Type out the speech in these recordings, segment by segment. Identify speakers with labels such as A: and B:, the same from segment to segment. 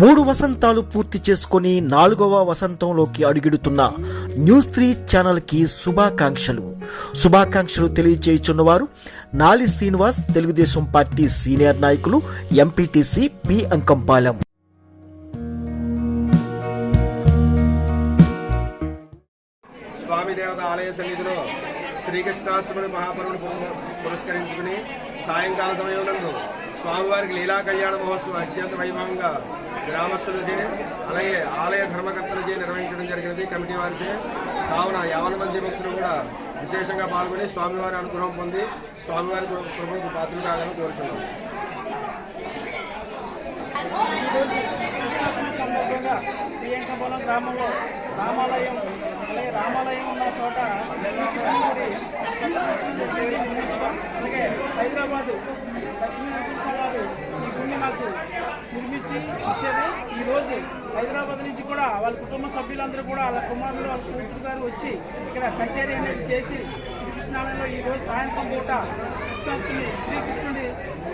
A: మూడు వసంతాలు పూర్తి చేసుకొని నాలుగవ వసంతంలోకి అడుగెడుతున్న న్యూస్ త్రీ ఛానల్కి శుభాకాంక్షలు. శుభాకాంక్షలు తెలియజేయుచున్నవారు నాలి శ్రీనివాస్ తెలుగుదేశం పార్టీ సీనియర్ నాయకులు ఎంపీటీసీ పి. అంకంపాలెం.
B: స్వామి దేవత ఆలయ సన్నిధిలో శ్రీకృష్ణాష్టమి మహాపర్వను పురస్కరించుకుని సాయంకాల సమయంలో స్వామివారికి లీలా కళ్యాణ మహోత్సవం అత్యంత వైభవంగా గ్రామస్తులచే అలాగే ఆలయ ధర్మకర్తలచే నిర్వహించడం జరిగినది కమిటీ వారిచే కావున యావన మంది భక్తులు కూడా విశేషంగా పాల్గొని స్వామివారి అనుగ్రహం పొంది స్వామివారి కృ- కృపకు పాత్రలు కావాలని కోరుచున్నాం.
C: సందర్భంగా గ్రామంలో రామాలయం అలాగే రామాలయం ఉన్న చోట శ్రీకృష్ణుడి కొత్త ప్రతిష్ఠను నిర్మించడం అలాగే హైదరాబాదు లక్ష్మీ నరసింహ గారు ఈ గుడిని నాకు నిర్మించి ఇచ్చారు. ఈరోజు హైదరాబాద్ నుంచి కూడా వాళ్ళ కుటుంబ సభ్యులందరూ కూడా వాళ్ళ కుమారులు వాళ్ళ కూతురు గారు వచ్చి ఇక్కడ కచేరీ అనేది చేసి శ్రీకృష్ణాలయంలో ఈరోజు సాయంత్రం పూట కృష్ణాష్టమి శ్రీకృష్ణుడి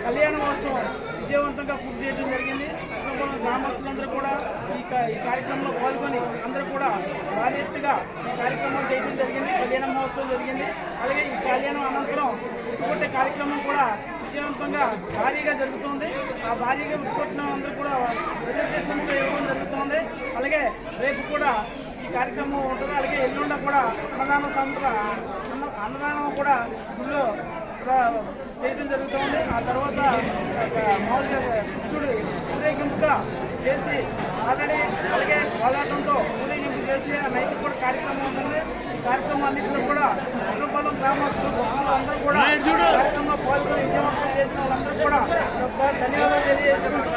C: కళ్యాణ మహోత్సవం విజయవంతంగా పూర్తి చేయడం జరిగింది. కుటుంబంలో గ్రామస్తులందరూ కూడా ఈ ఈ కార్యక్రమంలో పాల్గొని అందరూ కూడా భారీ ఎత్తుగా ఈ కార్యక్రమం చేయడం జరిగింది. కళ్యాణ మహోత్సవం జరిగింది. అలాగే ఈ కళ్యాణం అనంతరం ఉట్టుకొట్టే కార్యక్రమం కూడా విజయవంతంగా భారీగా జరుగుతుంది. ఆ భారీగా ఉట్టుకొట్టిన అందరూ కూడా రిజర్వేషన్స్ ఇవ్వడం జరుగుతుంది. అలాగే రేపు కూడా ఈ కార్యక్రమం ఉంటుంది. అలాగే ఎల్లుండ కూడా అన్నదానం సంత అన్నదానం కూడా గుళ్ళో చేయడం జరుగుతుంది. ఆ తర్వాత మామూలుగా కృష్ణుడు ఊరేగింపుగా చేసి ఆల్రెడీ అలాగే పోరాటంతో ఊరేగింపు చేసి ఆ నైట్ కూడా కార్యక్రమం ఉంటుంది. ఈ కార్యక్రమం అన్నింటిలో కూడా అన్నపాలెం గ్రామస్తులు భక్తులు అందరూ కూడా కార్యక్రమంలో పాల్గొని విజయవంతం చేసిన వాళ్ళందరూ కూడా ఒకసారి ధన్యవాదాలు తెలియజేసుకుంటూ